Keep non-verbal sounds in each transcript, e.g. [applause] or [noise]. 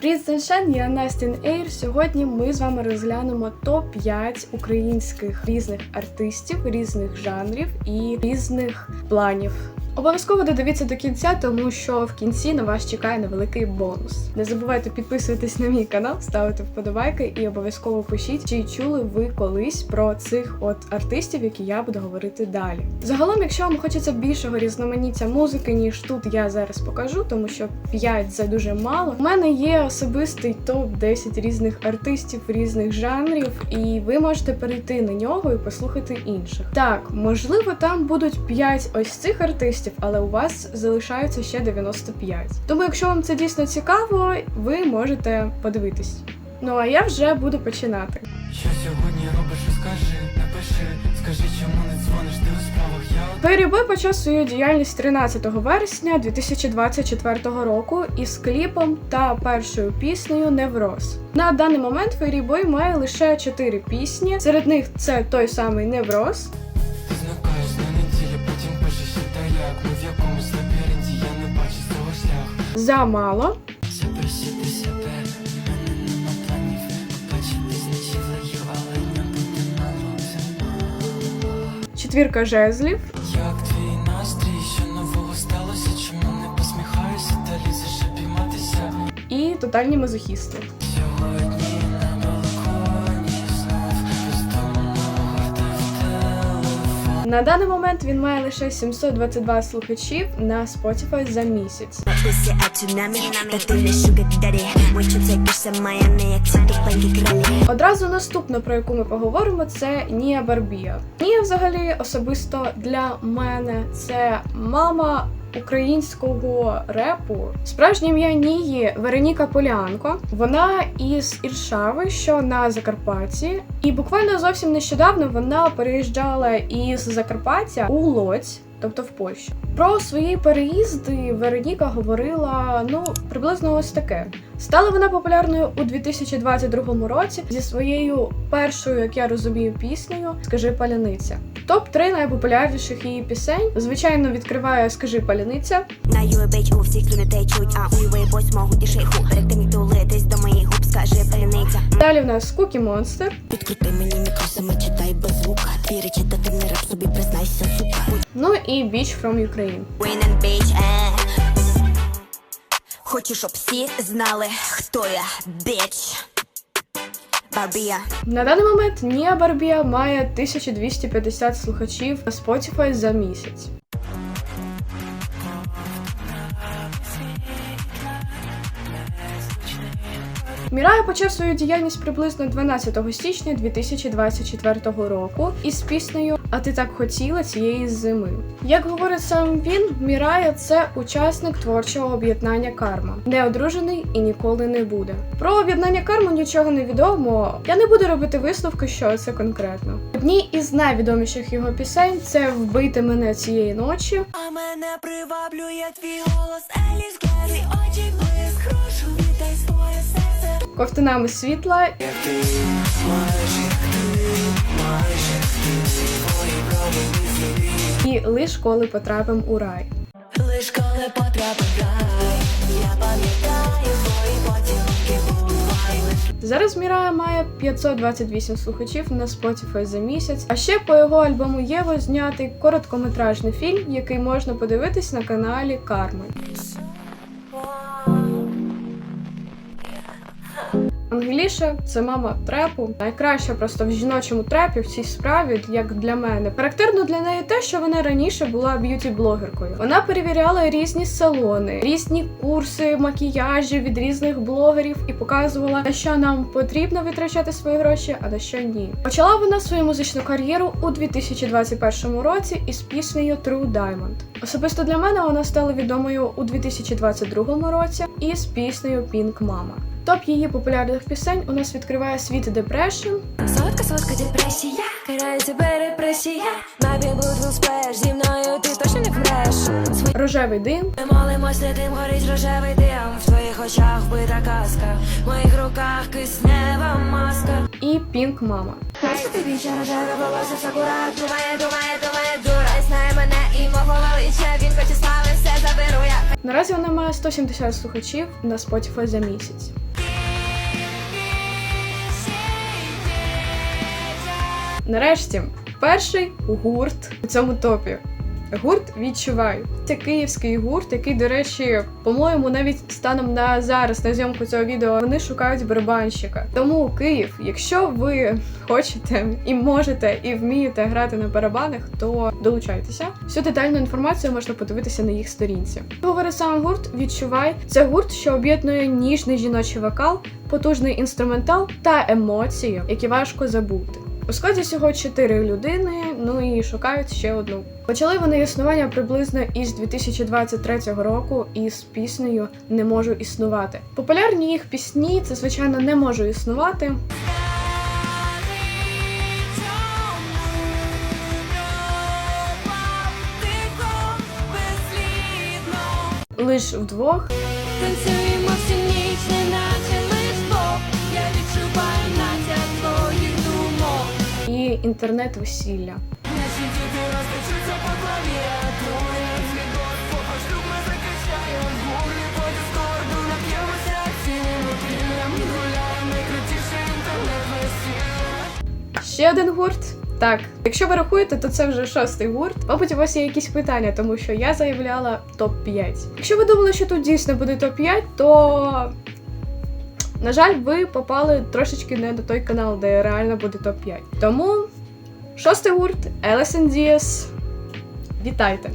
Привіт, Саншен, я Настін Ейр. Сьогодні ми з вами розглянемо топ-5 українських різних артистів, різних жанрів і різних планів. Обов'язково додивіться до кінця, тому що в кінці на вас чекає невеликий бонус. Не забувайте підписуватись на мій канал, ставити вподобайки і обов'язково пишіть, чи чули ви колись про цих от артистів, які я буду говорити далі. Загалом, якщо вам хочеться більшого різноманіття музики, ніж тут я зараз покажу, тому що 5 це дуже мало. У мене є особистий топ 10 різних артистів різних жанрів, і ви можете перейти на нього і послухати інших. Так, можливо, там будуть 5 ось цих артистів, але у вас залишається ще 95. Тому, якщо вам це дійсно цікаво, ви можете подивитись. Ну а я вже буду починати. Що сьогодні робиш, розкажи, напиши, скажи, чому не дзвониш, ти у справах, я от почав свою діяльність 13 вересня 2024 року із кліпом та першою піснею Невроз. На даний момент Фейрі Бой має лише 4 пісні. Серед них це той самий Невроз, лозі. четвірка жезлів, Як твій настрій, що нового сталося, чому не посміхаюся та лізеш обійматися? і тотальні мазохісти. На даний момент він має лише 722 слухачів на Spotify за місяць. Одразу наступна, про яку ми поговоримо, це Нія Барбія. Нія, взагалі, особисто для мене це мама українського репу. Справжнє ім'я Нії Вероніка Полянко. Вона із Іршави, що на Закарпатті, і буквально зовсім нещодавно вона переїжджала із Закарпаття у Лоць. Тобто в Польщу. Про свої переїзди Вероніка говорила ну приблизно ось таке. Стала вона популярною у 2022 році зі своєю першою, як я розумію, піснею Скажи паляниця. Топ 3 найпопулярніших її пісень. Звичайно, відкриває Скажи паляниця. На юбич у всіх людей чуть, а у можуть і шейху Перед тим як долитись до моїх губ, скажи паляниця Далі в нас Кукі Монстер. Підкрути мені мікросами, читай без звука Віри читати не реп собі, признайся, сука Ну і Beach from Ukraine. Win and bitch, eh. Хочу, щоб всі знали, хто я, bitch Барбія На даний момент Ніа Барбія має 1250 слухачів на Spotify за місяць. Мірая почав свою діяльність приблизно 12 січня 2024 року із піснею А ти так хотіла цієї зими. Як говорить сам він, Мірая це учасник творчого об'єднання Карма, не одружений і ніколи не буде. Про об'єднання Карма нічого не відомо. Я не буду робити висновки, що це конкретно. Одні із найвідоміших його пісень це Вбити мене цієї ночі. А мене приваблює твій голос, Еліс Гері, очі блиск, грошу, віддай своє серце Ковтинами світла Як ти, майже ти, майже і лиш коли потрапим у рай. Лиш коли потрапив в рай, я пам'ятаю твої бувай Зараз Мірая має 528 слухачів на Spotify за місяць. А ще по його альбому Єво знятий короткометражний фільм, який можна подивитись на каналі Карми. Ангеліша це мама трепу, найкраща просто в жіночому трепі в цій справі, як для мене. Характерно для неї те, що вона раніше була б'юті-блогеркою. Вона перевіряла різні салони, різні курси макіяжів від різних блогерів і показувала, на що нам потрібно витрачати свої гроші, а на що ні. Почала вона свою музичну кар'єру у 2021 році із піснею True Diamond. Особисто для мене вона стала відомою у 2022 році із піснею Pink Mama. Топ її популярних пісень у нас відкриває світ Depression, Солодка, солодка депресія, карає тебе репресія. Бабі Блудвіл спеш, зі мною ти точно не вмреш. Рожевий дим, Ми молимось, святим горить рожевий дим. В твоїх очах вбита казка, в моїх руках киснева маска. і Pink Mama. Хай тобі ще рожеве волосся сакура, думає, думає, думає, дура. Знає мене і мого велича, він хоче слави, все заберу я. Наразі вона має 170 слухачів на Spotify за місяць. Нарешті, перший гурт у цьому топі. Гурт відчуваю. Це київський гурт, який, до речі, по-моєму, навіть станом на зараз на зйомку цього відео вони шукають барабанщика. Тому Київ, якщо ви хочете і можете і вмієте грати на барабанах, то долучайтеся. Всю детальну інформацію можна подивитися на їх сторінці. Говорить сам гурт Відчувай. Це гурт, що об'єднує ніжний жіночий вокал, потужний інструментал та емоції, які важко забути. У складі всього чотири людини, ну і шукають ще одну. Почали вони існування приблизно із 2023 року із піснею Не можу існувати. Популярні їх пісні це звичайно не можу існувати. Лиш вдвох Танцюємо всю весілля Ще один гурт. Так, якщо ви рахуєте, то це вже шостий гурт. Мабуть, у вас є якісь питання, тому що я заявляла топ-5. Якщо ви думали, що тут дійсно буде топ-5, то. На жаль, ви попали трошечки не до той канал, де реально буде топ-5. Тому шостий гурт Елесен Діас. Вітайте!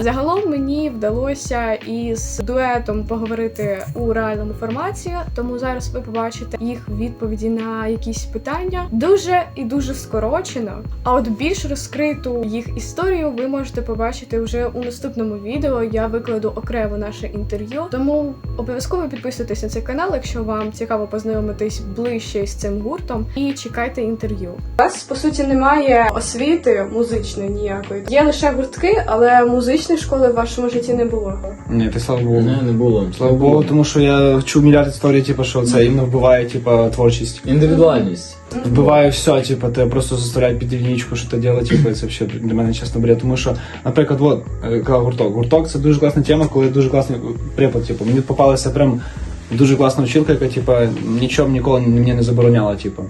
Загалом мені вдалося із дуетом поговорити у реальному форматі, тому зараз ви побачите їх відповіді на якісь питання дуже і дуже скорочено. А от більш розкриту їх історію ви можете побачити вже у наступному відео. Я викладу окремо наше інтерв'ю. Тому обов'язково підписуйтесь на цей канал, якщо вам цікаво познайомитись ближче з цим гуртом, і чекайте інтерв'ю. У вас по суті немає освіти музичної ніякої. Є лише гуртки, але музичної школи в вашому житті не було. Ні, ти слава Богу. Не, не було. Слава Богу, тому що я чув мільярд історій, типу, що це іменно вбиває, типу, творчість. Індивідуальність. Вбиває все, типу, ти просто заставляють під лінічку, що ти робити, типу, це взагалі для мене чесно бред. Тому що, наприклад, от, е, гурток. Гурток це дуже класна тема, коли дуже класний препод. Типу, мені попалася прям дуже класна вчилка, яка, типу, нічого ніколи мені не забороняла, типу.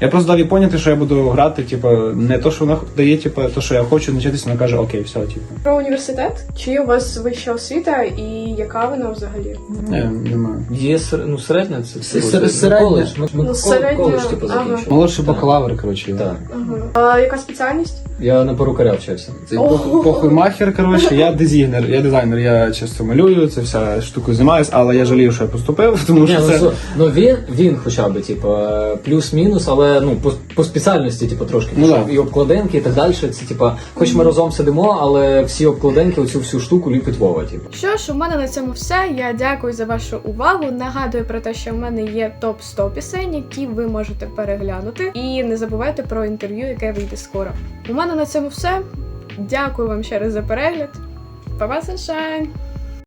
Я просто дав їй поняти, що я буду грати, типу, не то, що вона дає, типу, то, що я хочу навчитися, вона каже, окей, все, типу. Про університет? Чи у вас вища освіта і яка вона взагалі? Не, немає. Є сер- ну, середня, це Се- це середня. середня. коледж. Ну, типу, ага. закінчили. Молодший бакалавр, коротше. Ага. А яка спеціальність? Я на перукаря вчився. Це пох- похуй махер, коротше, я дизайнер, я дизайнер, я часто малюю, це вся штукою займаюсь, але я жалію, що я поступив, [laughs] тому Ні, що ну, це. ну він, він хоча б, типу, плюс-мінус, але ну по, по спеціальності, типу, трошки Ну, пішов. да. і обкладинки, і так далі. Це типу, хоч ми разом сидимо, але всі обкладинки, оцю всю штуку ліпить Вова, типу. Що ж, у мене на цьому все. Я дякую за вашу увагу. Нагадую про те, що в мене є топ 100 пісень, які ви можете переглянути. І не забувайте про інтерв'ю, яке вийде скоро. У мене на цьому все. Дякую вам ще раз за перегляд. Па-па, sunshine!